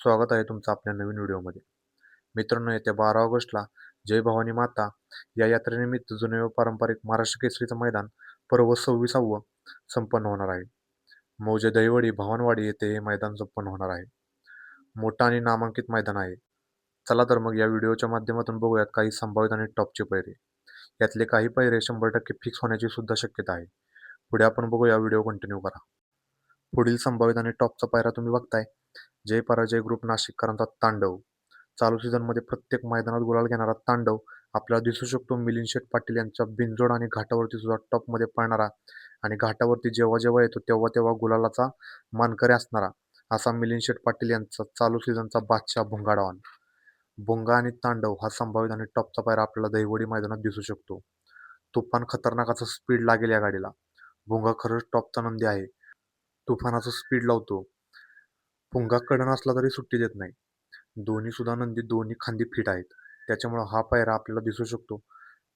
स्वागत आहे तुमचं आपल्या नवीन व्हिडिओमध्ये. मित्रांनो येत्या बारा ऑगस्टला जय भवानी माता या यात्रेनिमित्त जुने व पारंपरिक महाराष्ट्र केसरीचं मैदान पर्व सव्वीसावं संपन्न होणार आहे. मौजे दहिवडी भवानवाडी येथे हे मैदान संपन्न होणार आहे. मोठं आणि नामांकित मैदान आहे. चला तर मग या व्हिडिओच्या माध्यमातून बघूयात काही संभावित आणि टॉपचे पैरे. यातले काही पैरे शंभर टक्के फिक्स होण्याची सुद्धा शक्यता आहे. पुढे आपण बघूया व्हिडिओ कंटिन्यू करा. पुढील संभावित आणि टॉपचा पायरा तुम्ही बघताय. जय पराजय ग्रुप नाशिककरांचा तांडव. चालू सीझनमध्ये प्रत्येक मैदानात गुलाल घेणारा तांडव आपल्याला दिसू शकतो. मिलिंद शेठ पाटील यांच्या बिनजोड आणि घाटावरती सुद्धा टॉपमध्ये पळणारा आणि घाटावरती जेव्हा जेव्हा येतो तेव्हा तेव्हा गुलालाचा मानकरी असणारा असा मिलिंद शेठ पाटील यांचा चालू सीझनचा बादशाह भुंगाडवान. भुंगा आणि तांडव हा संभावित आणि टॉपचा पायरा आपल्याला दहिवडी मैदानात दिसू शकतो. तुफान खतरनाकाचा स्पीड लागेल या गाडीला. भुंगा खरंच टॉपचा नंदी आहे. तुफानाचं स्पीड लावतो. पुंगा कडण असला तरी सुट्टी देत नाही. दोन्ही सुद्धा नंदी दोन्ही खांदी फिट आहेत. त्याच्यामुळं हा पायरा आपल्याला दिसू शकतो.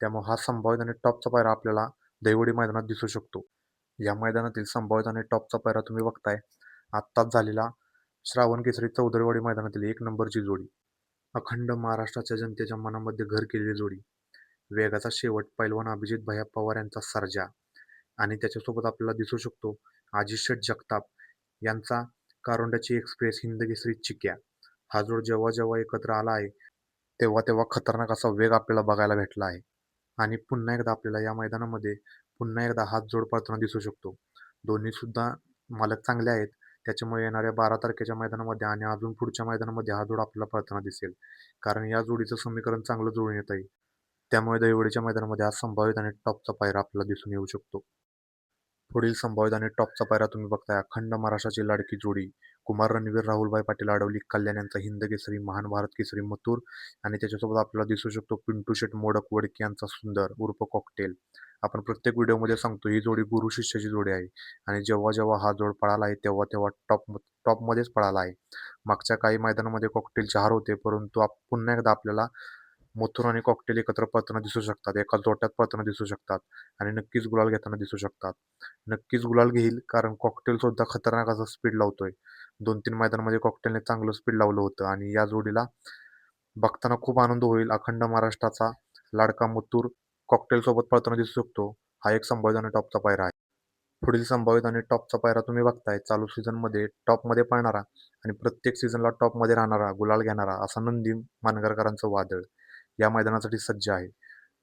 त्यामुळे हा संभावित आणि टॉपचा पायरा आपल्याला दैवडी मैदानात दिसू शकतो. या मैदानातील संभावित आणि टॉपचा पायरा तुम्ही बघताय. आत्ताच झालेला श्रावण केसरी चौधरीवाडी मैदानातील एक नंबरची जोडी. अखंड महाराष्ट्राच्या जनतेच्या मनामध्ये घर केलेली जोडी. वेगाचा शेवट पैलवान अभिजित भैया पवार यांचा सर्जा. आणि त्याच्यासोबत आपल्याला दिसू शकतो आजी शेठ जगताप यांचा कारोंड्याची एक्सप्रेस हिंदकेसरी चिक्या. हा जोड जेव्हा जेव्हा एकत्र आला आहे तेव्हा तेव्हा खतरनाक असा वेग आपल्याला बघायला भेटला आहे. आणि पुन्हा एकदा आपल्याला या मैदानामध्ये पुन्हा एकदा हात जोड पळताना दिसू शकतो. दोन्ही सुद्धा मालक चांगले आहेत. त्याच्यामुळे येणाऱ्या बारा तारखेच्या मैदानामध्ये आणि अजून पुढच्या मैदानामध्ये हा जोड आपल्याला पळताना दिसेल. कारण या जोडीचं समीकरण चांगलं जुळून येत आहे त्यामुळे दैवडीच्या मैदानामध्ये हा संभावित आणि टॉपचा पायरा आपल्याला दिसून येऊ शकतो. पुढील संभावित आणि टॉपचा पायरा तुम्ही बघताय. अखंड महाराष्ट्राची लाडकी जोडी. कुमार रणवीर राहुलभाई पाटील आडवली कल्याण यांचा हिंद केसरी महान भारत केसरी मथुर आणि त्याच्यासोबत आपल्याला दिसू शकतो पिंटू शेट मोडक वडके यांचा सुंदर उर्फ कॉकटेल आपण प्रत्येक व्हिडिओमध्ये सांगतो ही जोडी गुरु शिष्याची जोडी आहे. आणि जेव्हा जेव्हा हा जोड पळाला आहे तेव्हा तेव्हा टॉप टॉपमध्येच पळाला आहे. मागच्या काही मैदानामध्ये कॉकटेलचे हार होते परंतु आप पुन्हा एकदा आपल्याला मथुर आणि कॉकटेल एकत्र पळताना दिसू शकतात. एका जोट्यात पळताना दिसू शकतात आणि नक्कीच गुलाल घेताना दिसू शकतात. नक्कीच गुलाल घेईल कारण कॉकटेल सुद्धा खतरनाक असा स्पीड लावतोय. दोन तीन मैदानामध्ये कॉकटेलने चांगलं स्पीड लावलं होतं आणि या जोडीला बघताना खूप आनंद होईल. अखंड महाराष्ट्राचा लाडका मथुर कॉकटेल सोबत पळताना दिसू शकतो. हा एक संभावित आणि टॉपचा पायरा आहे. पुढील संभावित आणि टॉपचा पायरा तुम्ही बघताय. चालू सीझनमध्ये टॉपमध्ये पळणारा आणि प्रत्येक सीझनला टॉपमध्ये राहणारा गुलाल घेणारा असा नंदी मानगरकरांचं वादळ. या मैदानासाठी सज्ज आहे.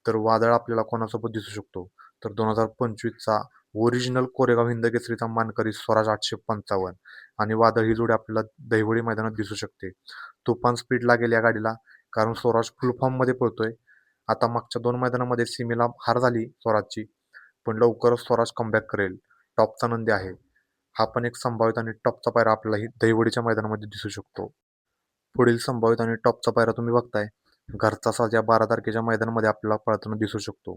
तर वादळ आपल्याला कोणासोबत दिसू शकतो? तर दोन हजार पंचवीसचा ओरिजिनल कोरेगाव हिंद केसरीचा मानकरी स्वराज आठशे पंचावन्न आणि वादळ ही जोडी आपल्याला दहिवडी मैदानात दिसू शकते. तुफान स्पीड लागेल या गाडीला कारण स्वराज फुल फॉर्ममध्ये पळतोय. आता मागच्या दोन मैदानामध्ये सीमेला हार झाली स्वराजची पण लवकरच स्वराज कमबॅक करेल. टॉपचा नंदी आहे. हा पण एक संभावित आणि टॉपचा पायरा आपल्याला ही दहिवडीच्या मैदानामध्ये दिसू शकतो. पुढील संभावित आणि टॉपचा पायरा तुम्ही बघताय. घरचा साज या बारा तारखेच्या मैदानामध्ये आपल्याला पळताना दिसू शकतो.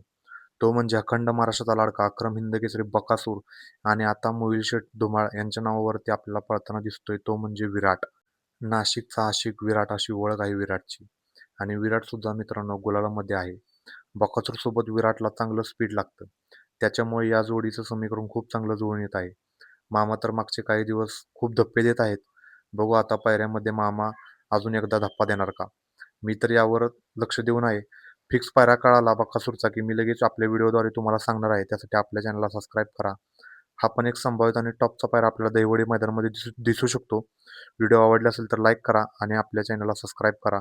तो म्हणजे अखंड महाराष्ट्राचा लाडका अक्रम हिंद केसरी बकासूर आणि आता मोहिल शेठ धुमाळ यांच्या नावावरती आपल्याला पळताना दिसतोय. तो म्हणजे विराट. नाशिकचा आशिक विराट अशी ओळख आहे विराटची. आणि विराट सुद्धा मित्रांनो गुलालामध्ये आहे. बकासूर सोबत विराटला चांगलं स्पीड लागतं. त्याच्यामुळे या जोडीचं समीकरण खूप चांगलं जुळून येत आहे. मामा तर मागचे काही दिवस खूप धप्पे देत आहेत. बघू आता पायऱ्यामध्ये मामा अजून एकदा धप्पा देणार का? मी तर यावर लक्ष देऊन आहे. फिक्स पायरा कळाला बकासूरचा की मी लगेच आपल्या व्हिडिओद्वारे तुम्हाला सांगणार आहे. त्यासाठी आपल्या चॅनलला सबस्क्राईब करा. हा पण एक संभावित आणि टॉपचा पायरा आपल्याला दैवडी मैदानामध्ये दिसू दिसू शकतो. व्हिडिओ आवडला असेल तर लाईक करा आणि आपल्या चॅनलला सबस्क्राईब करा.